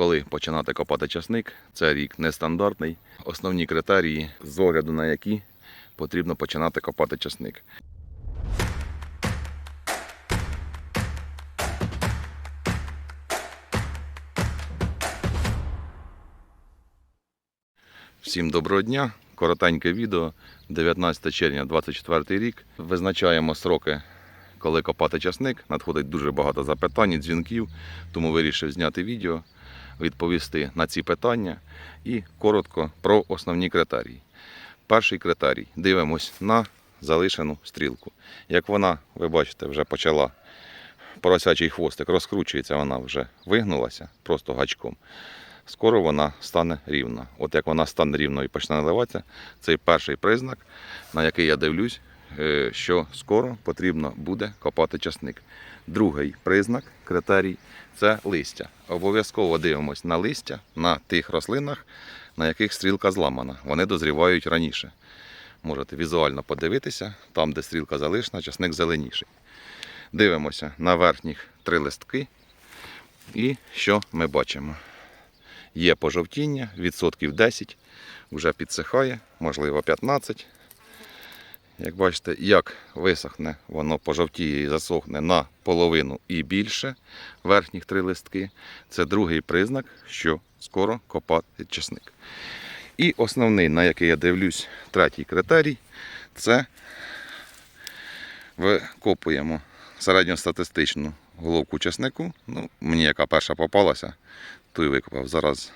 Коли починати копати часник, це рік нестандартний. Основні критерії, з огляду на які потрібно починати копати часник. Всім доброго дня. Коротеньке відео. 19 червня 24 рік. Визначаємо сроки, коли копати часник. Надходить дуже багато запитань, дзвінків, тому вирішив зняти відео, відповісти на ці питання і коротко про основні критерії. Перший критерій. Дивимось на залишену стрілку. Як вона, ви бачите, вже почала поросячий хвостик, розкручується, вона вже вигнулася просто гачком скоро вона стане рівна. От як вона стане рівною і почне наливатися, це перший признак, на який я дивлюсь, е, що скоро потрібно буде копати часник. Другий признак, критерій це листя. Обов'язково дивимось на листя на тих рослинах, на яких стрілка зламана. Вони дозрівають раніше. Можете візуально подивитися, там, де стрілка залишена, часник зеленіший. Дивимося на верхніх три листки. І що ми бачимо? Є пожовтіння, відсотків 10, вже підсихає, можливо 15. Як бачите, як висохне, воно пожовтіє і засохне на половину і більше верхніх три листки. Це другий признак, що скоро копати чесник. І основний, на який я дивлюсь, третій критерій, це викопуємо середньостатистичну головку чеснику. Ну, мені яка перша попалася, ту і викопав. Зараз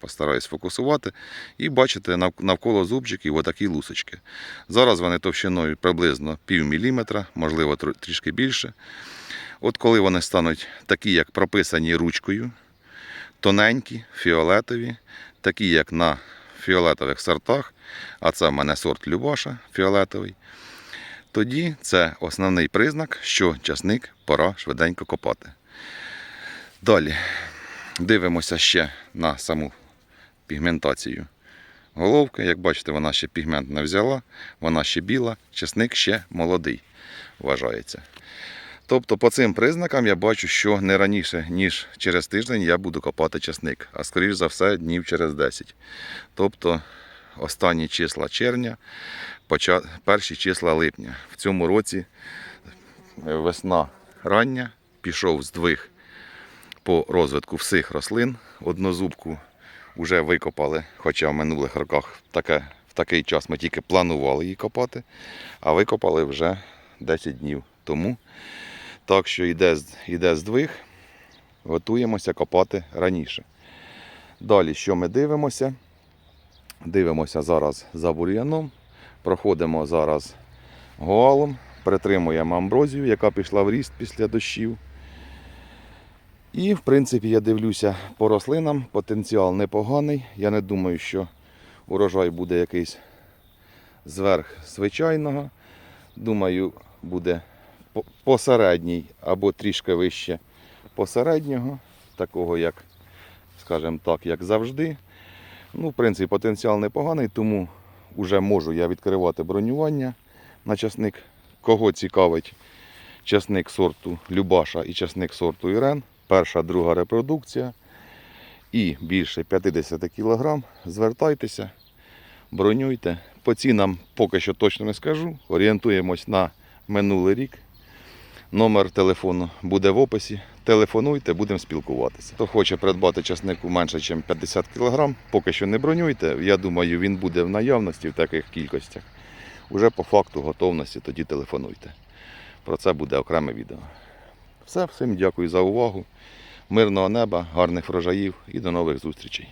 постараюсь фокусувати. І бачите, навколо зубчиків отакі лусочки. Зараз вони товщиною приблизно пів міліметра, можливо, трішки більше. От коли вони стануть такі, як прописані ручкою, тоненькі, фіолетові, такі, як на фіолетових сортах, а це в мене сорт Любаша фіолетовий, тоді це основний признак, що часник пора швиденько копати. Далі дивимося ще на саму пігментацію головки. Як бачите, вона ще пігмент не взяла, вона ще біла, часник ще молодий вважається. Тобто по цим признакам я бачу, що не раніше, ніж через тиждень я буду копати часник, а скоріш за все днів через 10. Тобто останні числа червня, перші числа липня. В цьому році е, весна рання, пішов здвиг по розвитку всіх рослин. Однозубку вже викопали, хоча в минулих роках таке, в такий час ми тільки планували її копати, а викопали вже 10 днів тому. Так що йде, йде здвиг, готуємося копати раніше. Далі, що ми дивимося? Дивимося зараз за бур'яном, проходимо зараз гоалом, притримуємо амброзію, яка пішла в ріст після дощів. І, в принципі, я дивлюся по рослинам, потенціал непоганий. Я не думаю, що урожай буде якийсь зверх звичайного. Думаю, буде посередній або трішки вище посереднього, такого як, скажімо так, як завжди. Ну, в принципі, потенціал непоганий, тому вже можу я відкривати бронювання на часник. Кого цікавить часник сорту Любаша і часник сорту Ірен, перша, друга репродукція і більше 50 кг, звертайтеся, бронюйте. По цінам поки що точно не скажу. Орієнтуємось на минулий рік. Номер телефону буде в описі. Телефонуйте, будемо спілкуватися. Хто хоче придбати часнику менше, ніж 50 кг, поки що не бронюйте. Я думаю, він буде в наявності в таких кількостях. Уже по факту готовності тоді телефонуйте. Про це буде окреме відео. Все, всім дякую за увагу. Мирного неба, гарних врожаїв і до нових зустрічей.